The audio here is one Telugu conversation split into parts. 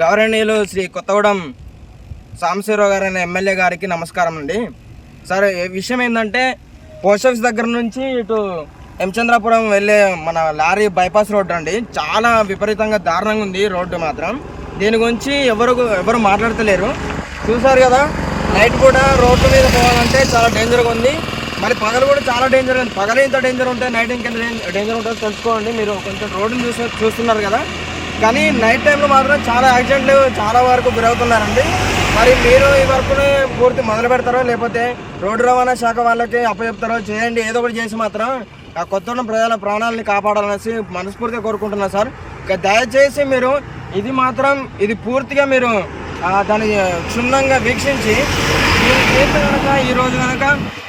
గౌరవనీయులు శ్రీ కొత్తగూడెం సాంబశివరావు గారు అనే ఎమ్మెల్యే గారికి నమస్కారం అండి. సార్ విషయం ఏంటంటే పోస్ట్ ఆఫీస్ దగ్గర నుంచి ఇటు హెమచంద్రాపురం వెళ్ళే మన లారీ బైపాస్ రోడ్డు అండి. చాలా విపరీతంగా దారుణంగా ఉంది రోడ్డు మాత్రం. దీని గురించి ఎవరు ఎవరు మాట్లాడతలేరు. చూసారు కదా నైట్ కూడా రోడ్డు మీద పోవాలంటే చాలా డేంజర్గా ఉంది. మరి పగలు కూడా చాలా డేంజర్ ఉంది పగలు ఇంత డేంజర్ ఉంటే నైట్ ఇంకెంత డేంజర్ ఉంటుందో తెలుసుకోండి. మీరు కొంచెం రోడ్డుని చూసి చూస్తున్నారు కదా. కానీ నైట్ టైంలో మాత్రం చాలా యాక్సిడెంట్లు చాలా వరకు గురవుతున్నారండి. మరి మీరు ఈ వరకునే పూర్తి మొదలు పెడతారో లేకపోతే రోడ్డు రవాణా శాఖ వాళ్ళకి అప్పచెప్తారో చేయండి ఏదో ఒకటి చేసి మాత్రం ఆ కొత్త ప్రజల ప్రాణాలని కాపాడాలనేసి మనస్ఫూర్తిగా కోరుకుంటున్నా సార్. ఇక దయచేసి మీరు ఇది మాత్రం ఇది పూర్తిగా మీరు దాన్ని క్షుణ్ణంగా వీక్షించి మీరు చేస్తే కనుక ఈరోజు కనుక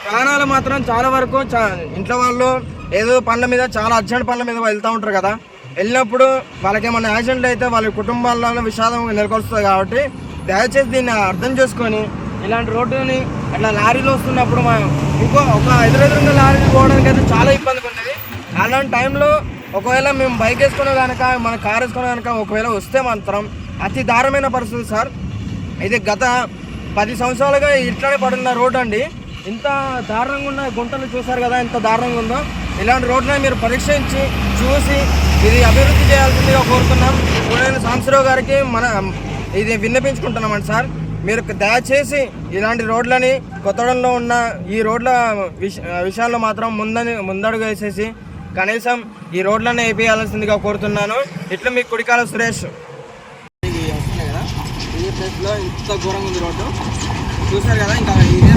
ప్రాణాలు మాత్రం చాలా వరకు చా- ఇంట్లో వాళ్ళు ఏదో పనుల మీద చాలా అర్జెంట్ పనుల మీద వెళ్తూ ఉంటారు కదా. వెళ్ళినప్పుడు వాళ్ళకి ఏమైనా యాక్సిడెంట్ అయితే వాళ్ళ కుటుంబాల్లో విషాదం నెలకొస్తుంది కాబట్టి దయచేసి దీన్ని అర్థం చేసుకొని ఇలాంటి రోడ్డుని అట్లా లారీలు వస్తున్నప్పుడు మనం ఇంకో ఒక ఎదురెదురున్న లారీలు పోవడానికి అయితే చాలా ఇబ్బందిగా ఉండేది. అలాంటి టైంలో ఒకవేళ మేము బైక్ వేసుకున్న కనుక మన కార్ వేసుకున్న కనుక ఒకవేళ వస్తే మాత్రం అతి దారుణమైన పరిస్థితి సార్. ఇది గత పది సంవత్సరాలుగా ఇట్లానే పడున్న రోడ్ అండి. ఇంత దారుణంగా ఉన్న గుంటలు చూసారు కదా ఎంత దారుణంగా ఉందో. ఇలాంటి రోడ్లను మీరు పరీక్షించి చూసి ఇది అభివృద్ధి చేయాల్సిందిగా కోరుతున్నాం. ఇప్పుడు సాంసరావు గారికి మన ఇది విన్నపించుకుంటున్నామండి సార్. మీరు దయచేసి ఇలాంటి రోడ్లని కొత్తడంలో ఉన్న ఈ రోడ్ల విష విషయాల్లో మాత్రం ముందని ముందడుగు వేసేసి కనీసం ఈ రోడ్లను వేయాల్సిందిగా కోరుతున్నాను. ఇట్లా మీ కుడికాల సురేష్. కదా. ఈ ప్లేస్లో ఇంత ఘోరంగా ఉంది రోడ్డు. చూసారు కదా ఇంకా ఇదే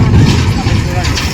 చూడండి.